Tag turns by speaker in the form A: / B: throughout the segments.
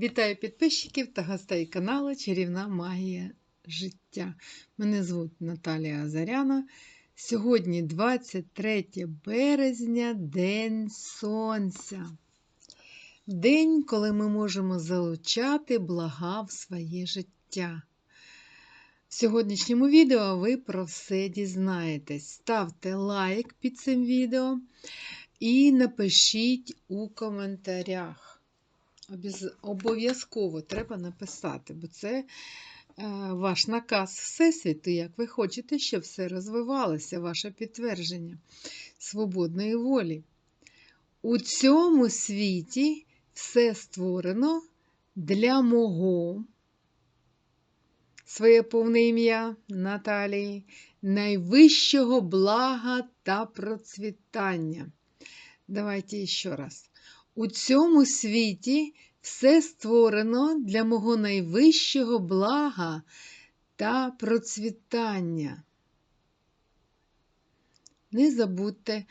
A: Вітаю підписчиків та гостей каналу Чарівна Магія життя. Мене звуть Наталія Азаряна. Сьогодні 23 березня, День Сонця. День, коли ми можемо залучати блага в своє життя. В сьогоднішньому відео ви про все дізнаєтесь. Ставте лайк під цим відео і напишіть у коментарях. Обов'язково треба написати, бо це е, ваш наказ Всесвіту, як ви хочете, щоб все розвивалося, ваше підтвердження свободної волі. У цьому світі все створено для мого, своє повне ім'я Наталії, найвищого блага та процвітання. Давайте ще раз. У цьому світі все створено для мого найвищого блага та процвітання. Не забудьте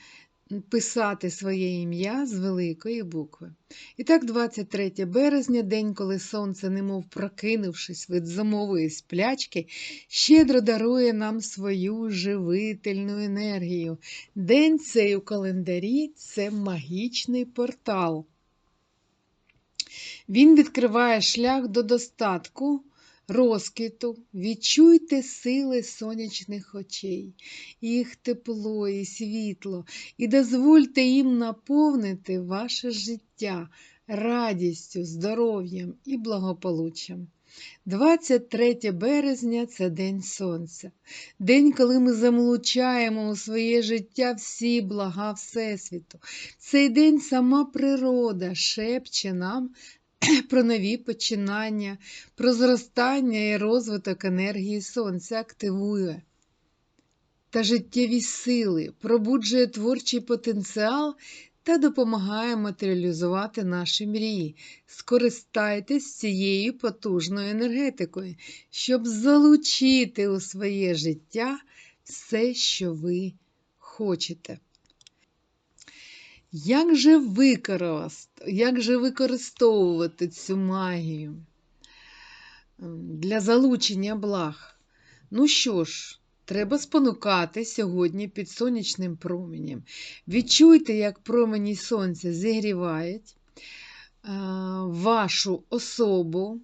A: писати своє ім'я з великої букви. І так, 23 березня, день, коли сонце, немов прокинувшись від зимової сплячки, щедро дарує нам свою живительну енергію. День цей у календарі це магічний портал. Він відкриває шлях до достатку, розквіту. Відчуйте сили сонячних очей, їх тепло і світло, і дозвольте їм наповнити ваше життя радістю, здоров'ям і благополуччям. 23 березня це День Сонця, день, коли ми замлучаємо у своє життя всі блага Всесвіту. Цей день сама природа шепче нам про нові починання, про зростання і розвиток енергії Сонця активує та життєві сили, пробуджує творчий потенціал та допомагає матеріалізувати наші мрії. Скористайтесь цією потужною енергетикою, щоб залучити у своє життя все, що ви хочете. Як же. Як же використовувати цю магію ем, для залучення благ? Ну що ж, треба спонукати сьогодні під сонячним променем. Відчуйте, як промені сонця зігрівають е, вашу особу.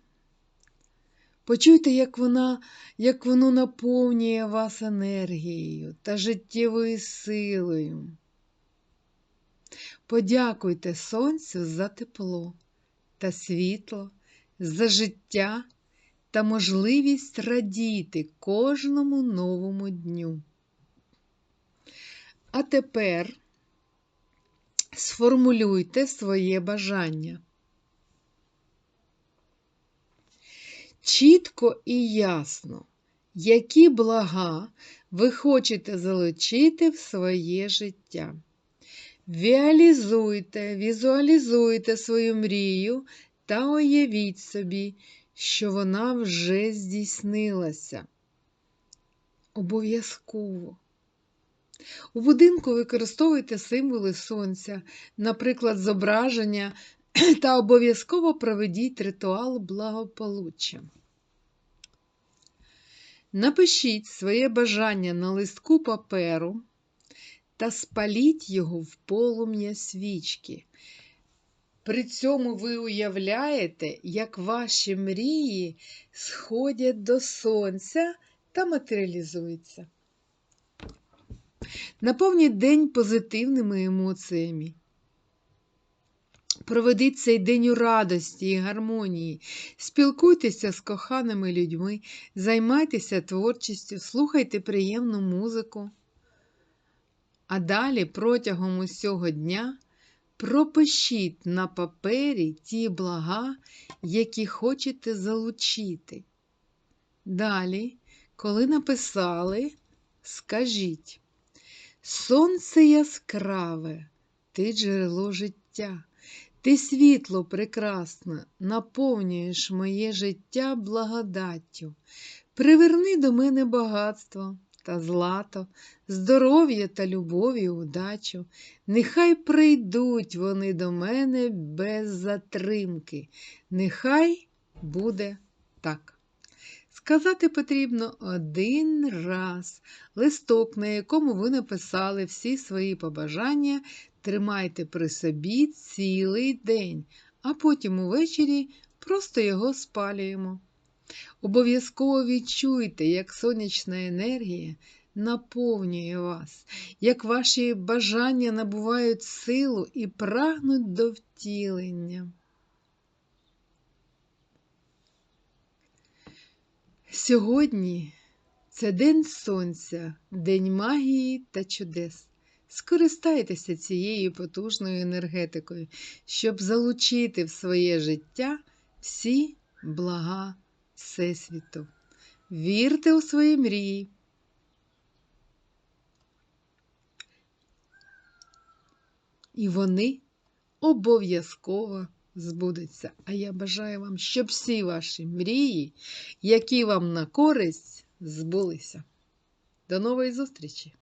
A: Почуйте, як, вона, як воно наповнює вас енергією та життєвою силою. Подякуйте сонцю за тепло та світло, за життя та можливість радіти кожному новому дню. А тепер сформулюйте своє бажання. Чітко і ясно, які блага ви хочете залучити в своє життя. Віалізуйте, візуалізуйте свою мрію та уявіть собі, що вона вже здійснилася. Обов'язково. У будинку використовуйте символи сонця, наприклад, зображення, та обов'язково проведіть ритуал благополуччя. Напишіть своє бажання на листку паперу та спаліть його в полум'я свічки. При цьому ви уявляєте, як ваші мрії сходять до сонця та матеріалізуються. Наповніть день позитивними емоціями. Проведіть цей день у радості і гармонії, спілкуйтеся з коханими людьми, займайтеся творчістю, слухайте приємну музику. А далі протягом усього дня пропишіть на папері ті блага, які хочете залучити. Далі, коли написали, скажіть: Сонце яскраве, ти джерело життя, ти світло прекрасне, наповнюєш моє життя благодаттю. Приверни до мене багатство, та злато, здоров'я та любов і удачу. Нехай прийдуть вони до мене без затримки. Нехай буде так. Сказати потрібно один раз. Листок, на якому ви написали всі свої побажання, тримайте при собі цілий день, а потім увечері просто його спалюємо. Обов'язково відчуйте, як сонячна енергія наповнює вас, як ваші бажання набувають силу і прагнуть до втілення. Сьогодні це День Сонця, День магії та чудес. Скористайтеся цією потужною енергетикою, щоб залучити в своє життя всі блага Всесвіту. Вірте у свої мрії. І вони обов'язково збудуться. А я бажаю вам, щоб всі ваші мрії, які вам на користь, збулися. До нової зустрічі!